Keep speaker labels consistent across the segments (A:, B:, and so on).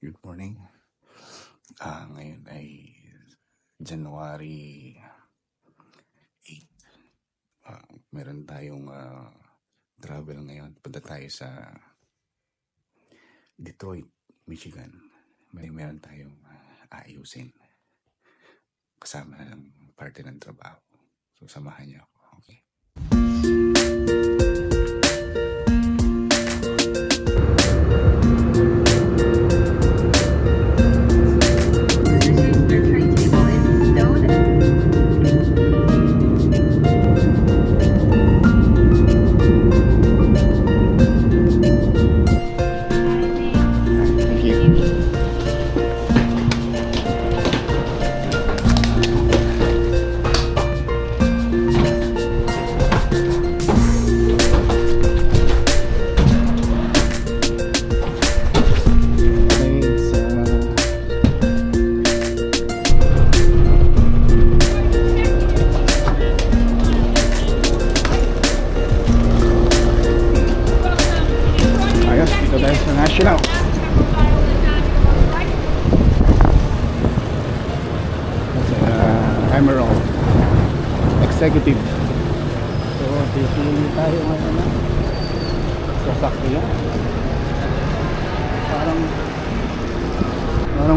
A: Good morning. Ah, ngayon ay January 8. Ah, meron tayong ah, travel ngayon. Punta tayo sa Detroit, Michigan. May meron tayong ah, aayusin. Kasama ng parte ng trabaho. So, samahan niyo ako. Okay.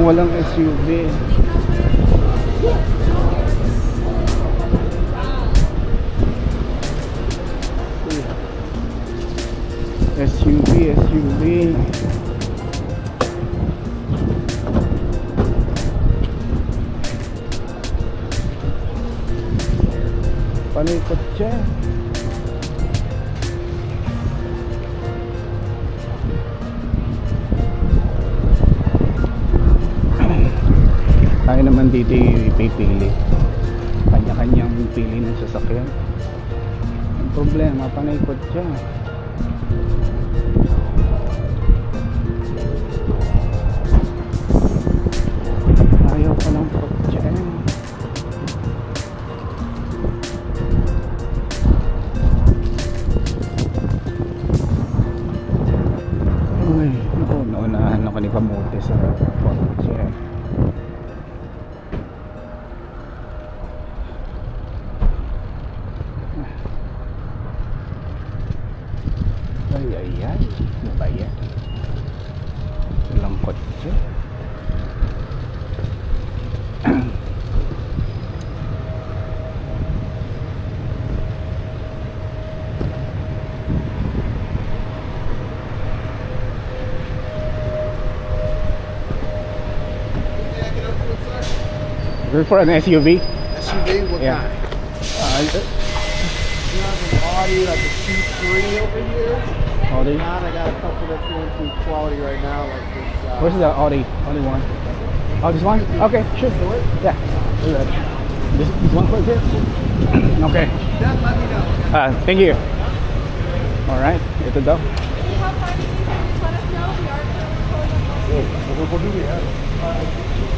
A: Walang SUV. Naman dito ipipili. Kanya-kanyang pili ng sasakyan. Ang problema, panikot siya. Ayaw ko ng kotse. Uy, ako, naunahan ako ni Kamote sa kotse. We're for an SUV.
B: SUV, what
A: Yeah.
B: kind?
A: Uh,
B: You have an Audi, like a Q3 over here.
A: Audi.
B: Not, I got a couple that's going through quality right now, like this. Uh,
A: Where's the Audi? Audi one. Oh, this one? Okay, sure. Yeah. do that. This, this one right here? okay.
B: Just let me know.
A: Ah, thank you. Alright, ito daw.
C: how do you need to let us know? We are going to
B: What, what do we have?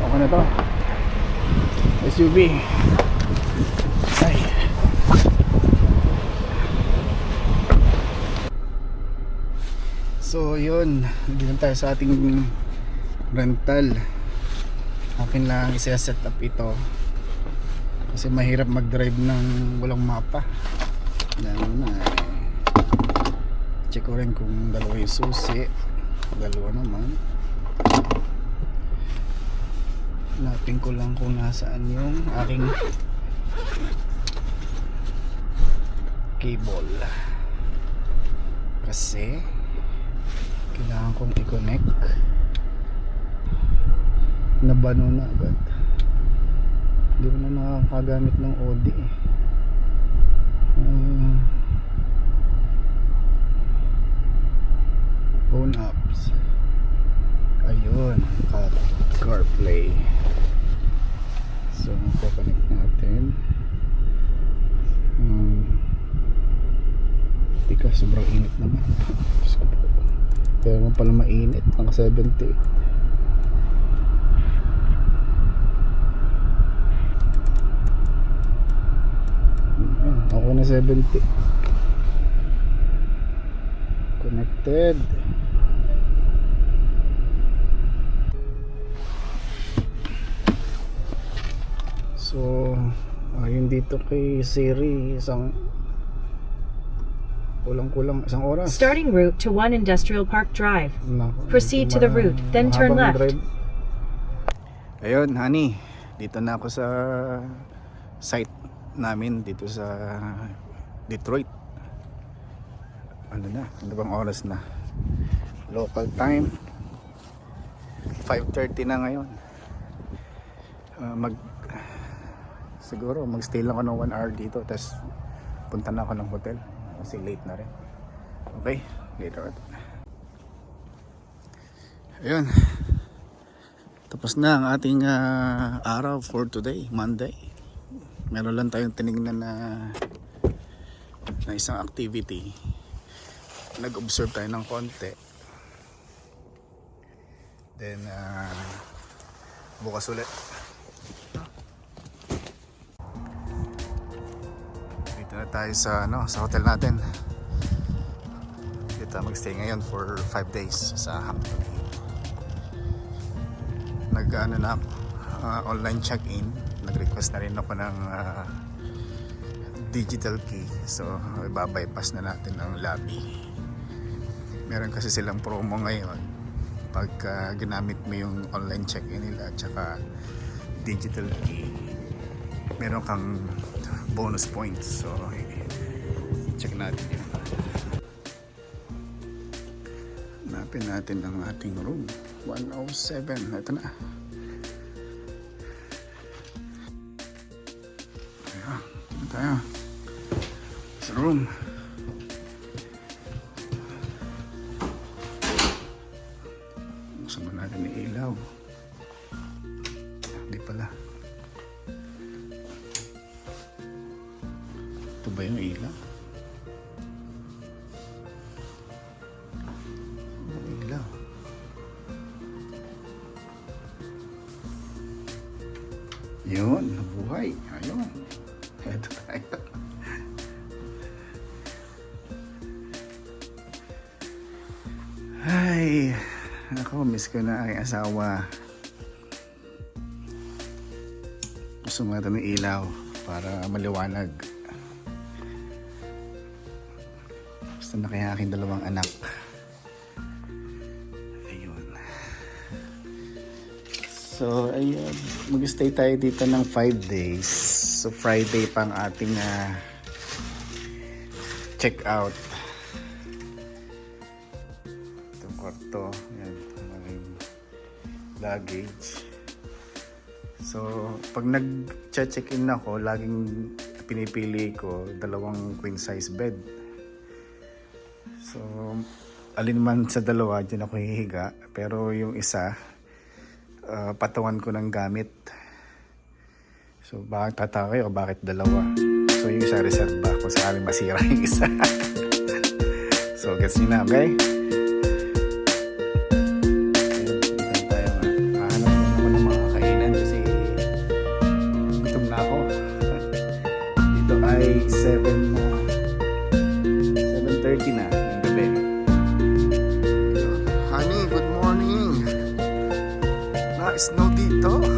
A: Okay na to. SUV. Ay. So yun, dito tayo sa ating rental. Akin lang isa-set up ito. Kasi mahirap mag-drive ng walang mapa. Lalo na eh. Check ko rin kung dalawa yung susi. Dalawa naman. Hanapin ko lang kung nasaan yung aking cable. Kasi kailangan kong i-connect. Nabano na agad. Hindi mo na nakakagamit ng OD eh. Ah. phone apps. Ayun, car CarPlay. So, connect natin. Hmm. Tika, sobrang init naman. Kaya mo pala mainit. Naka 70. Ayan, ako na 70. Connected. So, ayun dito kay Siri, isang kulang-kulang isang oras.
D: Starting route to 1 Industrial Park Drive. Proceed to the route, then turn
A: mahabang
D: left.
A: drive. Ayun, honey. Dito na ako sa site namin dito sa Detroit. Ano na? Ano bang oras na? Local time. 5.30 na ngayon. Ah, mag siguro magstay lang ako ng 1 hour dito tapos punta na ako ng hotel kasi late na rin. Okay, later. Ayun. Tapos na ang ating ah, araw for today, Monday. Meron lang tayong tinignan na na isang activity. Nag-observe tayo ng konti. Then ah, bukas ulit. Na tayo sa ano, sa hotel natin. Dito magstay ngayon for 5 days sa Hampton Inn. Nag ano na ah, online check-in. Nag-request na rin ako ng ah, digital key. So ibabypass na natin ang lobby. Meron kasi silang promo ngayon pagka ginamit mo yung online check-in nila at saka digital key. Meron kang bonus points. So check natin yun Hanapin natin ang ating room. 107. Ito na. Ayan. Tayo. Sa room. Yun, nabuhay. Ayun. Eto tayo. Ay, ako, miss ko na aking asawa. Gusto mo ng ilaw para maliwanag. Gusto na kaya aking dalawang anak. So, ayun. Mag-stay tayo dito ng 5 days. So, Friday pang ating ah, check out. Itong kwarto. Yan. Maraming luggage. So, pag nag-check-in ako, laging pinipili ko dalawang queen size bed. So, alin man sa dalawa, dyan ako hihiga. Pero yung isa, uh, patawan ko ng gamit. So, bakit tatawa kayo? Bakit dalawa? So, yung isa reserve ba kung sakaling masira yung isa. so, gets nyo na, okay? Na-snow dito.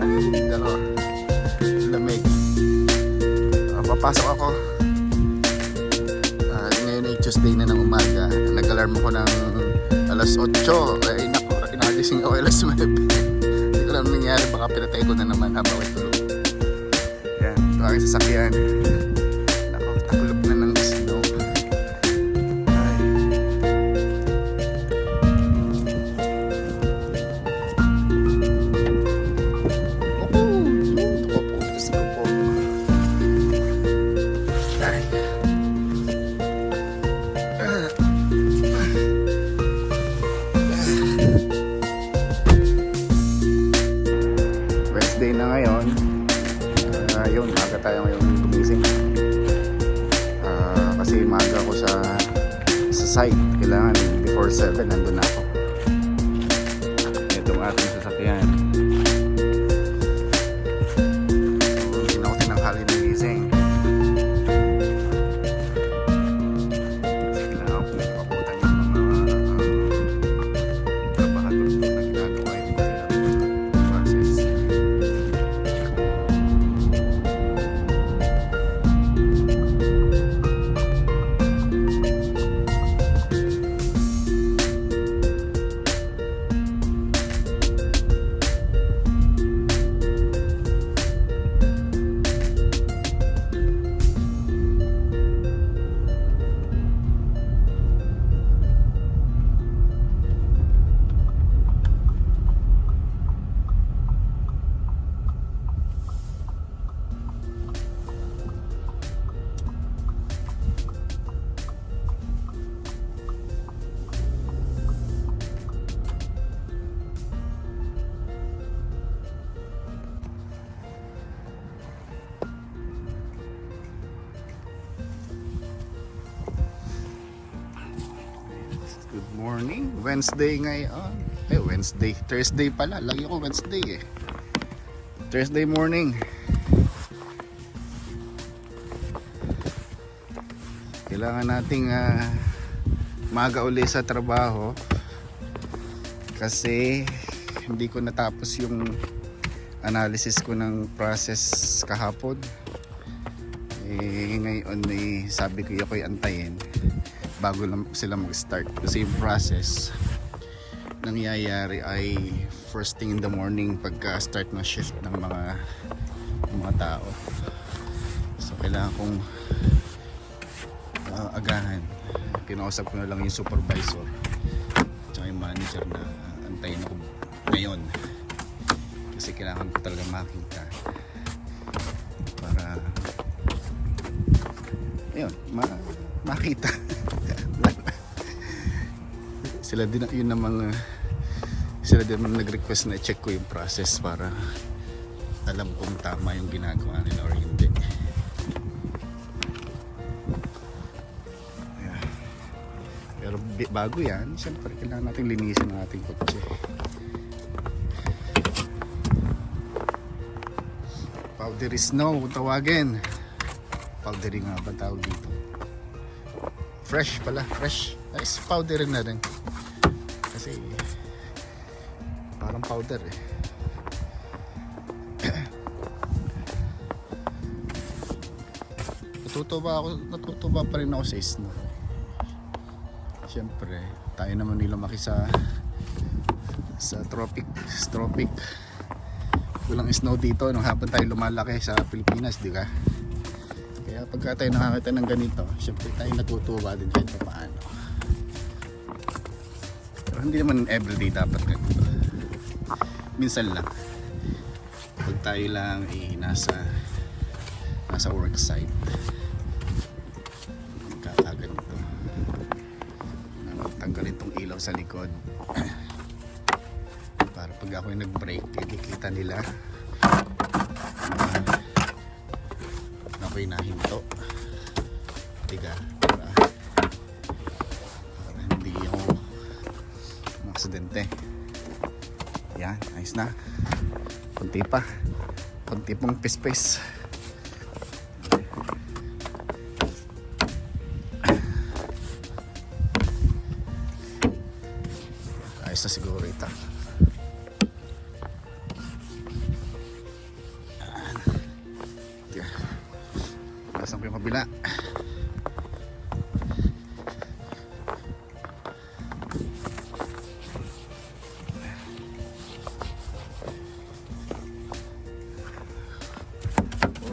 A: Ay, dalawa. Lamig. Ah, papasok ako. Ah, ngayon ay Tuesday na ng umaga. Nag-alarm ako ng alas 8. Ay, naku, inagising ako alas 9. Hindi ko alam nangyari. Baka pinatay ko na naman habang may tulog. Yan, ito ang sasakyan. Ako sa sa site. Kailangan before 7 nandun na ako. Wednesday ngayon. Eh, Wednesday. Thursday pala. Lagi ko Wednesday eh. Thursday morning. Kailangan nating ah, maga uli sa trabaho kasi hindi ko natapos yung analysis ko ng process kahapon. Eh, ngayon eh, sabi ko ako'y antayin bago lang sila mag-start. Kasi yung process nangyayari ay first thing in the morning pagka start ng shift ng mga ng mga tao. So kailangan kong uh, agahan. Kinausap ko na lang yung supervisor tsaka yung manager na antayin ako ngayon. Kasi kailangan ko talaga makita para ayun ma makita sila din yun ang mga sila din ang nag-request na check ko yung process para alam kung tama yung ginagawa nila or hindi. Ayan. pero bago yan syempre kailangan natin linisin ang ating kotse. Powdery snow kung tawagin. Powdery nga ba tawag dito? Fresh pala fresh. Nice powdery na rin powder eh. Natutuwa ako natutuwa pa rin ako sa snow syempre tayo naman nilumaki sa sa tropic tropic. Walang snow dito nung habang tayo lumalaki sa Pilipinas di ba? Kaya pagka tayo nakakita ng ganito syempre tayo natutuwa din kahit pa paano pero hindi naman everyday dapat ganito minsan lang. Pag tayo lang eh, nasa nasa work site. Kakaganito na tanggalin tong ilaw sa likod. Para pag ako yung nag-break kikita nila. Na ako'y nahinto. Tiga para, para hindi ako maksidente yan ayos na. Kunti pa. Kunti pong pispis. Ayos na siguro ito. Yan. Pasang ko yung kabila.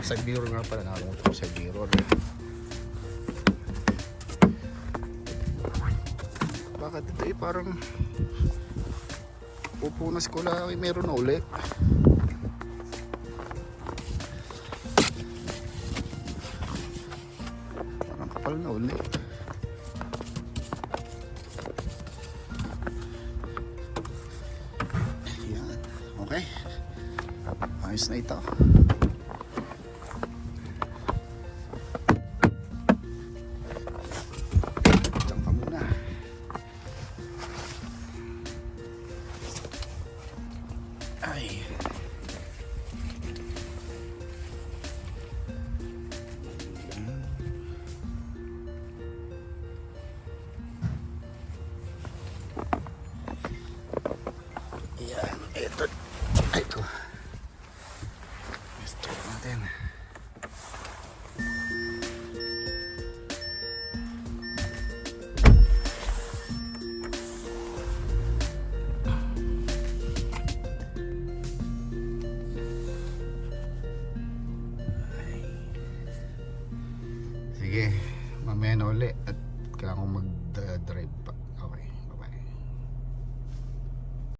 A: Oh, side mirror nga pala. Nakalimutan ko side mirror. Bakit ito eh parang pupunas ko lang eh, meron na ulit. Parang kapal na uli. Yan. Okay. Ayos na ito.